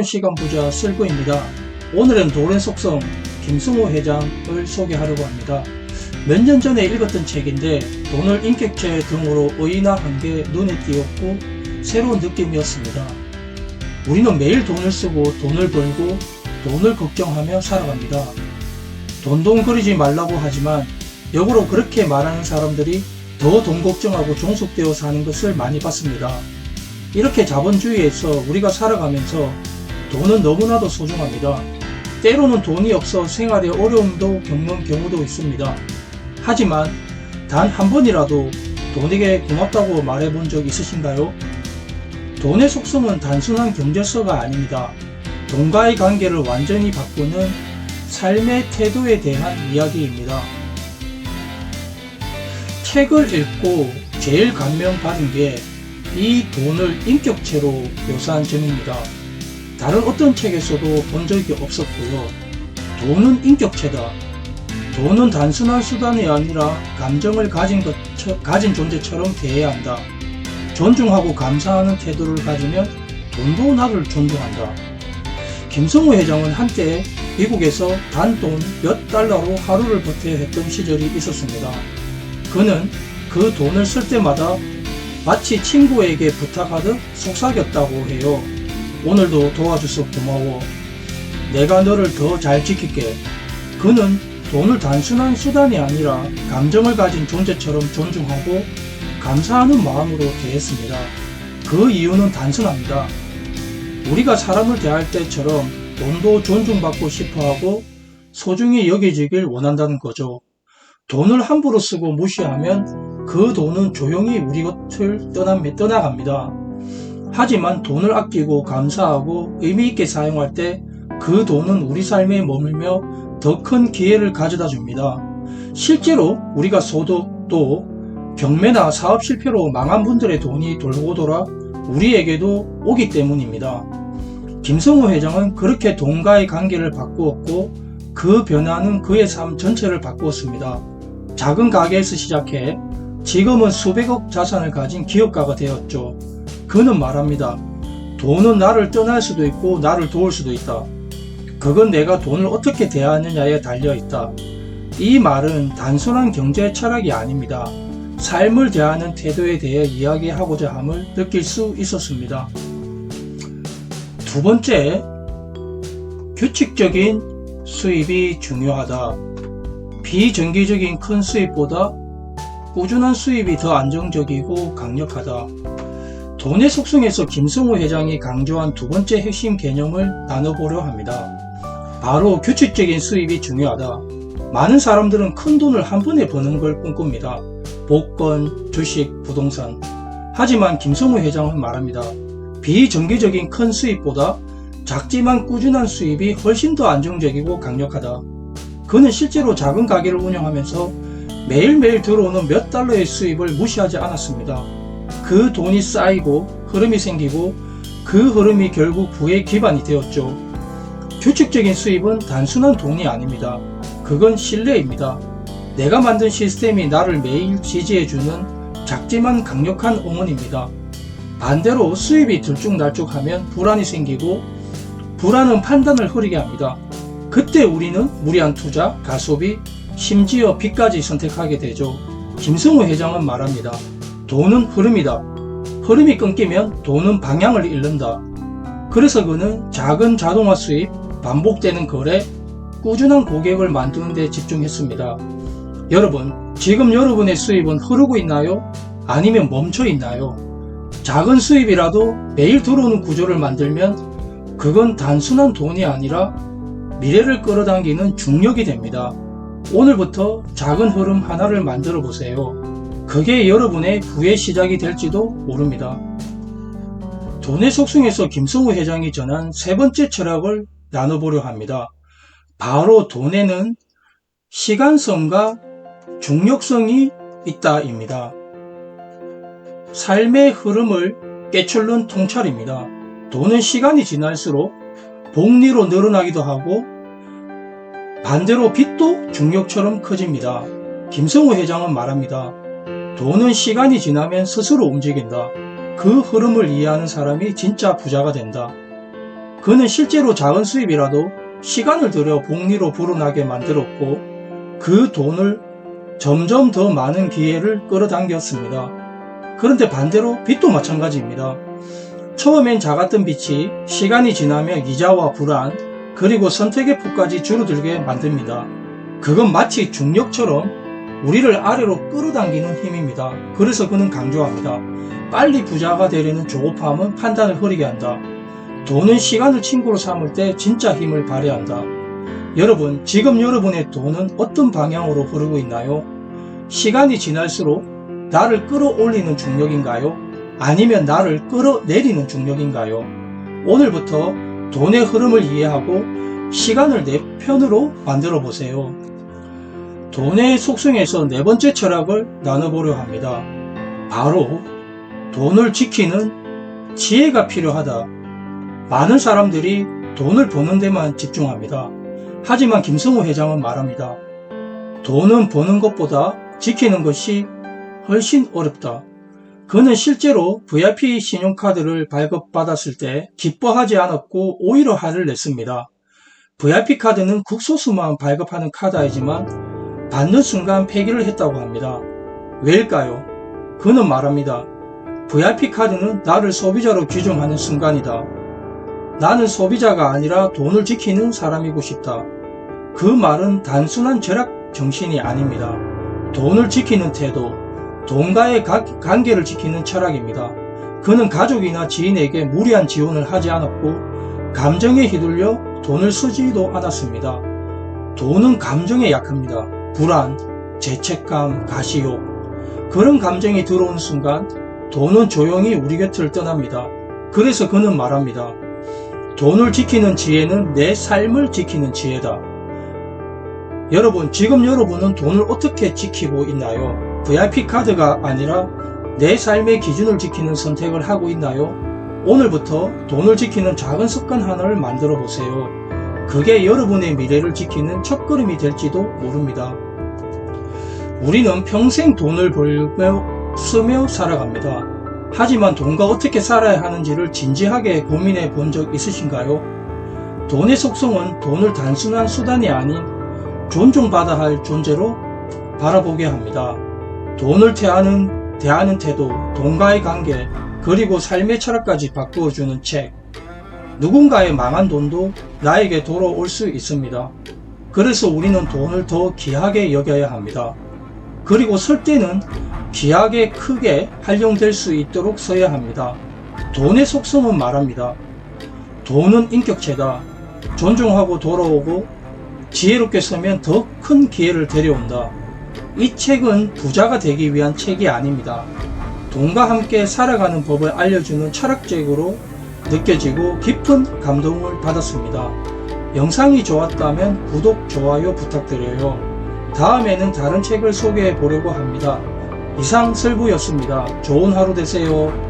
새로운 시간 부자 쓸거입니다. 오늘은 돈의 속성 김승호 회장을 소개하려고 합니다. 몇 년 전에 읽었던 책인데 돈을 인격체 등으로 의인화한 게 눈에 띄었고 새로운 느낌이었습니다. 우리는 매일 돈을 쓰고 돈을 벌고 돈을 걱정하며 살아갑니다. 돈돈거리지 말라고 하지만 역으로 그렇게 말하는 사람들이 더 돈 걱정하고 종속되어 사는 것을 많이 봤습니다. 이렇게 자본주의에서 우리가 살아가면서 돈은 너무나도 소중합니다. 때로는 돈이 없어 생활에 어려움도 겪는 경우도 있습니다. 하지만 단 한 번이라도 돈에게 고맙다고 말해본 적 있으신가요? 돈의 속성은 단순한 경제서가 아닙니다. 돈과의 관계를 완전히 바꾸는 삶의 태도에 대한 이야기입니다. 책을 읽고 제일 감명받은 게 이 돈을 인격체로 묘사한 점입니다. 다른 어떤 책에서도 본 적이 없었고요. 돈은 인격체다. 돈은 단순한 수단이 아니라 감정을 가진 것, 가진 존재처럼 대해야 한다. 존중하고 감사하는 태도를 가지면 돈도 나를 존중한다. 김성호 회장은 한때 미국에서 단돈 몇 달러로 하루를 버텨야 했던 시절이 있었습니다. 그는 그 돈을 쓸 때마다 마치 친구에게 부탁하듯 속삭였다고 해요. 오늘도 도와줘서 고마워. 내가 너를 더 잘 지킬게. 그는 돈을 단순한 수단이 아니라 감정을 가진 존재처럼 존중하고 감사하는 마음으로 대했습니다. 그 이유는 단순합니다. 우리가 사람을 대할 때처럼 돈도 존중받고 싶어 하고 소중히 여겨지길 원한다는 거죠. 돈을 함부로 쓰고 무시하면 그 돈은 조용히 우리 곁을 떠납- 떠나갑니다. 하지만 돈을 아끼고 감사하고 의미있게 사용할 때 그 돈은 우리 삶에 머물며 더 큰 기회를 가져다 줍니다. 실제로 우리가 소득도 경매나 사업 실패로 망한 분들의 돈이 돌고 돌아 우리에게도 오기 때문입니다. 김성호 회장은 그렇게 돈과의 관계를 바꾸었고 그 변화는 그의 삶 전체를 바꾸었습니다. 작은 가게에서 시작해 지금은 수백억 자산을 가진 기업가가 되었죠. 그는 말합니다. 돈은 나를 떠날 수도 있고 나를 도울 수도 있다. 그건 내가 돈을 어떻게 대하느냐에 달려 있다. 이 말은 단순한 경제 철학이 아닙니다. 삶을 대하는 태도에 대해 이야기하고자 함을 느낄 수 있었습니다. 두 번째, 규칙적인 수입이 중요하다. 비정기적인 큰 수입보다 꾸준한 수입이 더 안정적이고 강력하다. 돈의 속성에서 김승호 회장이 강조한 두 번째 핵심 개념을 나눠보려 합니다. 바로 규칙적인 수입이 중요하다. 많은 사람들은 큰 돈을 한 번에 버는 걸 꿈꿉니다. 복권, 주식, 부동산. 하지만 김성우 회장은 말합니다. 비정기적인 큰 수입보다 작지만 꾸준한 수입이 훨씬 더 안정적이고 강력하다. 그는 실제로 작은 가게를 운영하면서 매일매일 들어오는 몇 달러의 수입을 무시하지 않았습니다. 그 돈이 쌓이고 흐름이 생기고 그 흐름이 결국 부의 기반이 되었죠. 규칙적인 수입은 단순한 돈이 아닙니다. 그건 신뢰입니다. 내가 만든 시스템이 나를 매일 지지해주는 작지만 강력한 응원입니다. 반대로 수입이 들쭉날쭉하면 불안이 생기고 불안은 판단을 흐리게 합니다. 그때 우리는 무리한 투자, 가소비, 심지어 빚까지 선택하게 되죠. 김승우 회장은 말합니다. 돈은 흐름이다. 흐름이 끊기면 돈은 방향을 잃는다. 그래서 그는 작은 자동화 수입, 반복되는 거래, 꾸준한 고객을 만드는 데 집중했습니다. 여러분, 지금 여러분의 수입은 흐르고 있나요? 아니면 멈춰 있나요? 작은 수입이라도 매일 들어오는 구조를 만들면 그건 단순한 돈이 아니라 미래를 끌어당기는 중력이 됩니다. 오늘부터 작은 흐름 하나를 만들어 보세요. 그게 여러분의 부의 시작이 될지도 모릅니다. 돈의 속성에서 김성우 회장이 전한 세 번째 철학을 나눠보려 합니다. 바로 돈에는 시간성과 중력성이 있다입니다. 삶의 흐름을 깨출는 통찰입니다. 돈은 시간이 지날수록 복리로 늘어나기도 하고 반대로 빚도 중력처럼 커집니다. 김성우 회장은 말합니다. 돈은 시간이 지나면 스스로 움직인다. 그 흐름을 이해하는 사람이 진짜 부자가 된다. 그는 실제로 작은 수입이라도 시간을 들여 복리로 불어나게 만들었고 그 돈을 점점 더 많은 기회를 끌어당겼습니다. 그런데 반대로 빚도 마찬가지입니다. 처음엔 작았던 빚이 시간이 지나며 이자와 불안 그리고 선택의 폭까지 줄어들게 만듭니다. 그건 마치 중력처럼 우리를 아래로 끌어당기는 힘입니다. 그래서 그는 강조합니다. 빨리 부자가 되려는 조급함은 판단을 흐리게 한다. 돈은 시간을 친구로 삼을 때 진짜 힘을 발휘한다. 여러분, 지금 여러분의 돈은 어떤 방향으로 흐르고 있나요? 시간이 지날수록 나를 끌어올리는 중력인가요? 아니면 나를 끌어내리는 중력인가요? 오늘부터 돈의 흐름을 이해하고 시간을 내 편으로 만들어 보세요. 돈의 속성에서 네 번째 철학을 나눠보려 합니다. 바로 돈을 지키는 지혜가 필요하다. 많은 사람들이 돈을 버는 데만 집중합니다. 하지만 김성호 회장은 말합니다. 돈은 버는 것보다 지키는 것이 훨씬 어렵다. 그는 실제로 VIP 신용카드를 발급받았을 때 기뻐하지 않았고 오히려 화를 냈습니다. VIP 카드는 극소수만 발급하는 카드이지만 받는 순간 폐기를 했다고 합니다. 왜일까요? 그는 말합니다. VIP 카드는 나를 소비자로 규정하는 순간이다. 나는 소비자가 아니라 돈을 지키는 사람이고 싶다. 그 말은 단순한 절약 정신이 아닙니다. 돈을 지키는 태도, 돈과의 가- 관계를 지키는 철학입니다. 그는 가족이나 지인에게 무리한 지원을 하지 않았고 감정에 휘둘려 돈을 쓰지도 않았습니다. 돈은 감정에 약합니다. 불안, 죄책감, 가시욕. 그런 감정이 들어오는 순간 돈은 조용히 우리 곁을 떠납니다. 그래서 그는 말합니다. 돈을 지키는 지혜는 내 삶을 지키는 지혜다. 여러분, 지금 여러분은 돈을 어떻게 지키고 있나요? VIP 카드가 아니라 내 삶의 기준을 지키는 선택을 하고 있나요? 오늘부터 돈을 지키는 작은 습관 하나를 만들어 보세요. 그게 여러분의 미래를 지키는 첫걸음이 될지도 모릅니다. 우리는 평생 돈을 벌며 쓰며 살아갑니다. 하지만 돈과 어떻게 살아야 하는지를 진지하게 고민해 본 적 있으신가요? 돈의 속성은 돈을 단순한 수단이 아닌 존중받아 할 존재로 바라보게 합니다. 돈을 대하는, 대하는 태도, 돈과의 관계, 그리고 삶의 철학까지 바꾸어주는 책. 누군가의 망한 돈도 나에게 돌아올 수 있습니다. 그래서 우리는 돈을 더 귀하게 여겨야 합니다. 그리고 쓸 때는 귀하게 크게 활용될 수 있도록 써야 합니다. 돈의 속성은 말합니다. 돈은 인격체다. 존중하고 돌아오고 지혜롭게 쓰면 더 큰 기회를 데려온다. 이 책은 부자가 되기 위한 책이 아닙니다. 돈과 함께 살아가는 법을 알려주는 철학적으로 느껴지고 깊은 감동을 받았습니다. 영상이 좋았다면 구독, 좋아요 부탁드려요. 다음에는 다른 책을 소개해 보려고 합니다. 이상 설부였습니다. 좋은 하루 되세요.